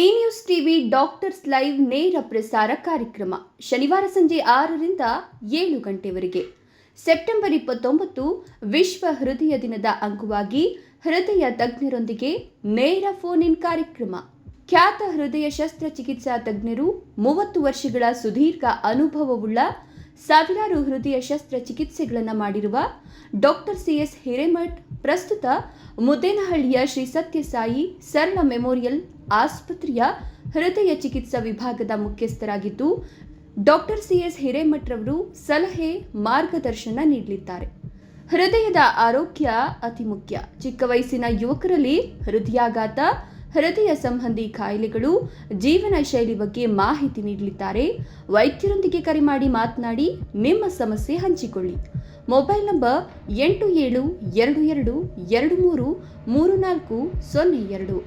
A news TV doctors live ನೇರ ಪ್ರಸಾರ ಕಾರ್ಯಕ್ರಮ. ಶನಿವಾರ ಸಂಜೆ ಆರರಿಂದ ಏಳು ಗಂಟೆವರೆಗೆ. ಸೆಪ್ಟೆಂಬರ್ ಇಪ್ಪತ್ತೊಂಬತ್ತು, ವಿಶ್ವ ಹೃದಯ ದಿನದ ಅಂಗವಾಗಿ ಹೃದಯ ತಜ್ಞರೊಂದಿಗೆ ನೇರ ಫೋನ್ ಇನ್ ಕಾರ್ಯಕ್ರಮ. ಖ್ಯಾತ ಹೃದಯ ಶಸ್ತ್ರಚಿಕಿತ್ಸಾ ತಜ್ಞರು, ಮೂವತ್ತು ವರ್ಷಗಳ ಸುದೀರ್ಘ ಅನುಭವವುಳ್ಳ ಸಾವಿರಾರು ಹೃದಯ ಶಸ್ತ್ರಚಿಕಿತ್ಸೆಗಳನ್ನು ಮಾಡಿರುವ ಡಾಕ್ಟರ್ ಸಿ ಎಸ್ ಹಿರೇಮಠ್, ಪ್ರಸ್ತುತ ಮುದ್ದೇನಹಳ್ಳಿಯ ಶ್ರೀ ಸತ್ಯಸಾಯಿ ಸರಳ ಮೆಮೋರಿಯಲ್ ಆಸ್ಪತ್ರೆಯ ಹೃದಯ ಚಿಕಿತ್ಸಾ ವಿಭಾಗದ ಮುಖ್ಯಸ್ಥರಾಗಿದ್ದು, ಡಾಕ್ಟರ್ ಸಿ ಎಸ್ ಹಿರೇಮಠ್ರವರು ಸಲಹೆ, ಮಾರ್ಗದರ್ಶನ ನೀಡಲಿದ್ದಾರೆ. ಹೃದಯದ ಆರೋಗ್ಯ ಅತಿ ಮುಖ್ಯ. ಚಿಕ್ಕ ವಯಸ್ಸಿನ ಯುವಕರಲ್ಲಿ ಹೃದಯಾಘಾತ ಹೃದಯ ಸಂಬಂಧಿ ಕಾಯಿಲೆಗಳು ಜೀವನ ಶೈಲಿ ಬಗ್ಗೆ ಮಾಹಿತಿ ನೀಡಲಿದ್ದಾರೆ. ವೈದ್ಯರೊಂದಿಗೆ ಕರೆ ಮಾಡಿ ಮಾತನಾಡಿ, ನಿಮ್ಮ ಸಮಸ್ಯೆ ಹಂಚಿಕೊಳ್ಳಿ. ಮೊಬೈಲ್ ನಂಬರ್ ಎಂಟು ಏಳು, ಎರಡು ಎರಡು ಎರಡು ಮೂರು ಮೂರು ನಾಲ್ಕು, ಸೊನ್ನೆ ಎರಡು.